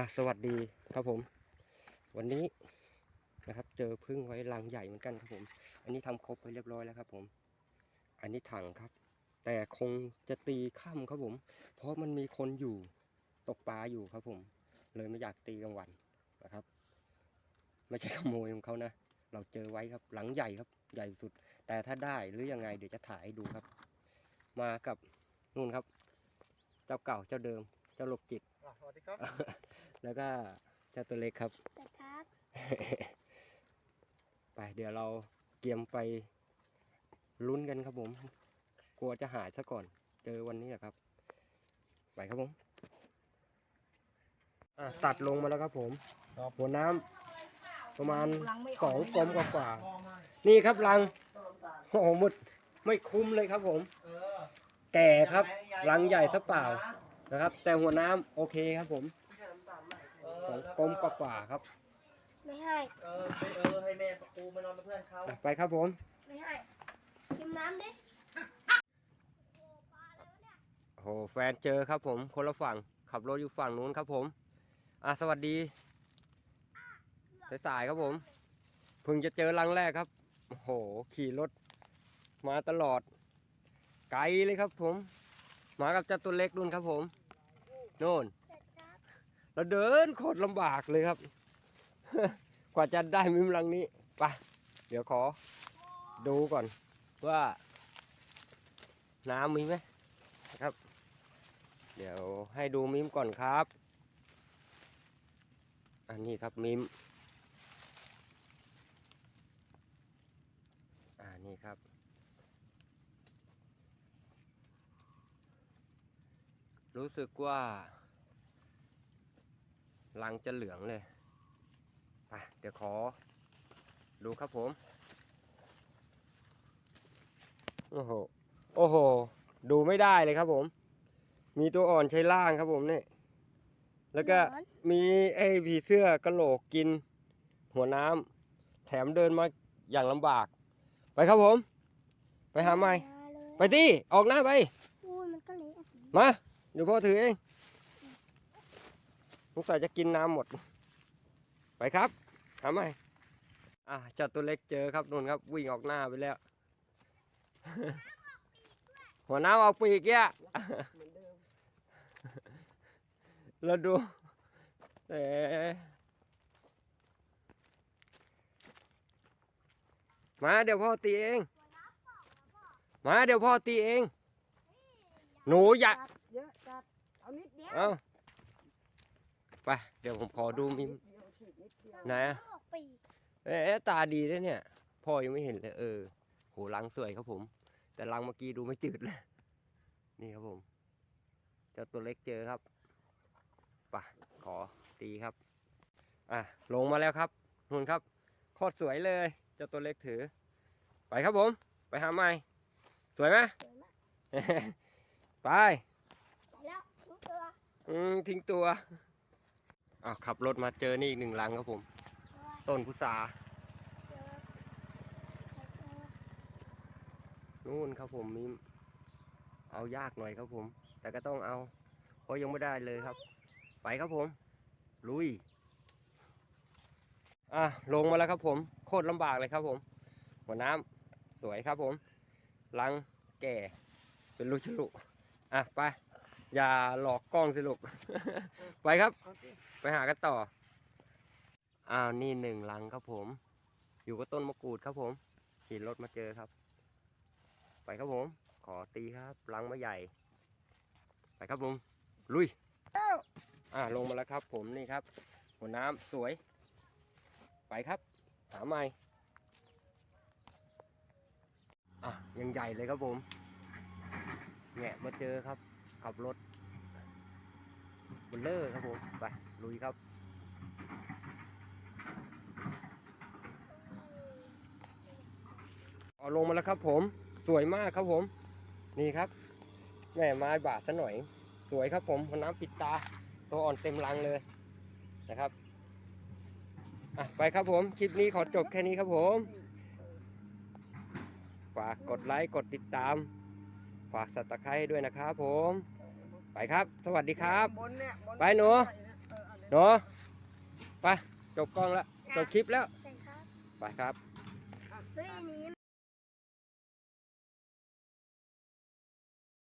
อะสวัสดีครับผม วันนี้นะครับ เจอพึ่งไว้รังใหญ่เหมือนกันครับผม อันนี้ทำครบไปเรียบร้อยแล้วครับ ผม อันนี้ถังครับ แต่คงจะตีค่ำครับผม เพราะมันมีคนอยู่ตกปลาอยู่ครับผม เลยไม่อยากตีกลางวันนะครับ ไม่ใช่ขโมยของเขานะเราเจอไว้ครับ หลังใหญ่ครับ ใหญ่สุด แต่ถ้าได้หรือยังไงเดี๋ยวจะถ่ายให้ดูครับ มากับนู่นครับ เจ้าเก่าเจ้าเดิม เจ้าโลกจิต อะสวัสดีครับ แล้วก็เจ้าตัวเล็กครับ กระทักไปเดี๋ยวเราเตรียมไปลุ้นกันครับผม กลัวจะหายซะก่อน เจอวันนี้แหละครับ ไปครับผมอะตัดลงมาแล้วครับผมครับหัวน้ำประมาณลังไม่สออองกกลมกว่าพอมาๆนี่ครับรังโอ้โหหมดไม่คุ้มเลยครับผม เออ แก่ครับ รังใหญ่ซะเปล่า นะครับ แต่หัวน้ำโอเคครับผมเอสอองกลมกว่าๆครับไม่ให้ เออไปเออให้แม่ปูมานอนเป็นเพื่อนเขา อะไปครับผม ไม่ให้ชิมน้ำดิโอ้โหแฟนเจอครับผมคนละฝั่งขับรถอยู่ฝั่งนู้นครับผมอะสวัสดีสายๆครับผมเพิ่งจะเจอรังแรกครับโอ้โหขี่รถ มาตลอด ไกลเลยครับผม มากับเจ้าตัวเล็กนู่นครับผม โน่นเราเดินโคตรลำบากเลยครับ กว่าจะได้มิมรังนี้ไปเดี๋ยวขอดูก่อนว่า น้ำมีไหมครับ เดี๋ยวให้ดูมิมก่อนครับ อันนี้ครับมิมอ่านี่ครับ รู้สึกว่ารังจะเหลืองเลยไปเดี๋ยวขอ ดูครับผม โอ้โห โอ้โห ดูไม่ได้เลยครับผม มีตัวอ่อนใช้ล่างครับผมเนี่ย แล้วก็มีไอ้ผีเสื้อกระโหลกกิน หัวน้ำ แถมเดินมาอย่างลำบาก ไปครับผม ไปหาใหม่ ไปที่ออกหน้าไปอุ้ยมันก็เละอะมา เดี๋ยวพ่อถือเองสงสัยจะกินน้ำหมด ไปครับหาใหม่อะเจัดตัวเล็กเจอครับนู่นครับ วิ่งออกหน้าไปแล้ว หัวน้ำเอาปีกเนี่เหมือนเดิมแล้วดูแหมมาเดี๋ยวพ่อตีเอง มาเดี๋ยวพ่อตีเอง หนูอยาก เยอะจัดเอานิดเดียวเอาไปเดี๋ยวผมขอดูมิมเดียวฉีดนิดเดียวไหนอะ ออกปีกเอ๊ะตาดีด้วยเนี่ยพ่อยังไม่เห็นเลยเออโหลังสวยครับผม แต่ลังเมื่อกี้ดูไม่จืดเลยนี่ครับผมเจ้าตัวเล็กเจอครับไปะขอตีครับ อะลงมาแล้วครับนู่นครับโคตรสวยเลยเจ้าตัวเล็กถือ ไปครับผม ไปหาใหม่ สวยไหม สวยมาก ไปไปแล้วทิ้งตัว อืมทิ้งตัวอะขับรถมาเจอนี่อีกหนึ่งลังครับผม ต้นพุทรานู่นครับผมมีเอายากหน่อยครับผม แต่ก็ต้องเอา เพราะยังไม่ได้เลยครับ ไปครับผม ลุย อะลงมาแล้วครับผม โคตรลำบากเลยครับผม หัวน้ำสวยครับผม ลังแก่ เป็นลูกชลุ อะ ไป อย่าหลอกกล้องสิลูก ไปครับ ไปหากันต่อ อ้าวนี่หนึ่งลังครับผม อยู่กับต้นมะกรูดครับผมขี่รถมาเจอครับ ไปครับผม ขอตีครับลังมะใหญ่ ไปครับผม ลุยอ่าลงมาแล้วครับผมนี่ครับ หัวน้ำสวย ไปครับ หาใหม่อะยังใหญ่เลยครับผมแงะมาเจอครับ ขับรถบนเลอร์ครับผม ไป ลุยครับ เอาลงมาแล้วครับผม สวยมากครับผม นี่ครับ แม่ไม้บาดซะหน่อย สวยครับผมหัวน้ำปิดตา ตัวอ่อนเต็มรังเลยนะครับไปครับผม คลิปนี้ขอจบแค่นี้ครับผม ฝากกดไลค์ กดติดตาม ฝากสับตะไคร้ด้วยนะครับผม ไปครับ สวัสดีครับบนเนี่ยบนไปหนูเออเอาเลยเนาะไปจบกล้องแล้วจบคลิปแล้วใช่ครับไปครับเฮ้ยอันนี้